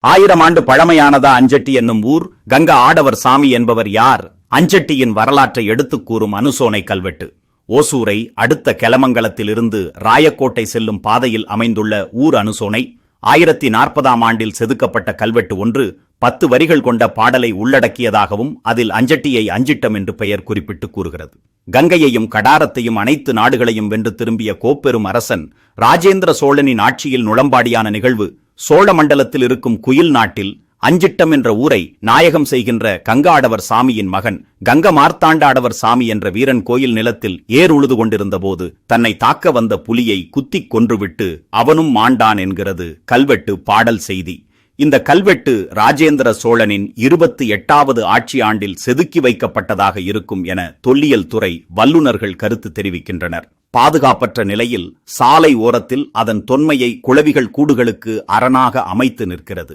ஆயிரம் ஆண்டு பழமையானதா அஞ்சட்டி என்னும் ஊர் கங்க ஆடவர் சாமி என்பவர் யார்? அஞ்சட்டியின் வரலாற்றை எடுத்துக் கூறும் அனுசோனை கல்வெட்டு. ஓசூரை அடுத்த கெலமங்கலத்திலிருந்து ராயக்கோட்டை செல்லும் பாதையில் அமைந்துள்ள ஊர் அனுசோனை ஆயிரத்தி நாற்பதாம் ஆண்டில் செதுக்கப்பட்ட கல்வெட்டு ஒன்று பத்து வரிகள் கொண்ட பாடலை உள்ளடக்கியதாகவும் அதில் அஞ்சட்டியை அஞ்சிட்டம் என்று பெயர் குறிப்பிட்டு கூறுகிறது. கங்கையையும் கடாரத்தையும் அனைத்து நாடுகளையும் வென்று திரும்பிய கோப்பெரும் அரசன் ராஜேந்திர சோழனின் ஆட்சியில் நுளம்பாடியான நிகழ்வு சோழ மண்டலத்தில் இருக்கும் குயில் நாட்டில் அஞ்சிட்டம் என்ற ஊரை நாயகம் செய்கின்ற கங்காடவர் சாமியின் மகன் கங்க மார்த்தாண்டாடவர் சாமி என்ற வீரன் கோயில் நிலத்தில் ஏர் உழுது கொண்டிருந்த போது தன்னை தாக்க வந்த புலியை குத்திக் கொன்றுவிட்டு அவனும் மாண்டான் என்கிறது கல்வெட்டு பாடல் செய்தி. இந்த கல்வெட்டு ராஜேந்திர சோழனின் இருபத்தி எட்டாவது ஆட்சி ஆண்டில் செதுக்கி வைக்கப்பட்டதாக இருக்கும் என தொல்லியல் துறை வல்லுநர்கள் கருத்து தெரிவிக்கின்றனர். பாதுகாப்பற்ற நிலையில் சாலை ஓரத்தில் அதன் தொன்மையை குளவிகள் கூடுகளுக்கு அரணாக அமைத்து நிற்கிறது.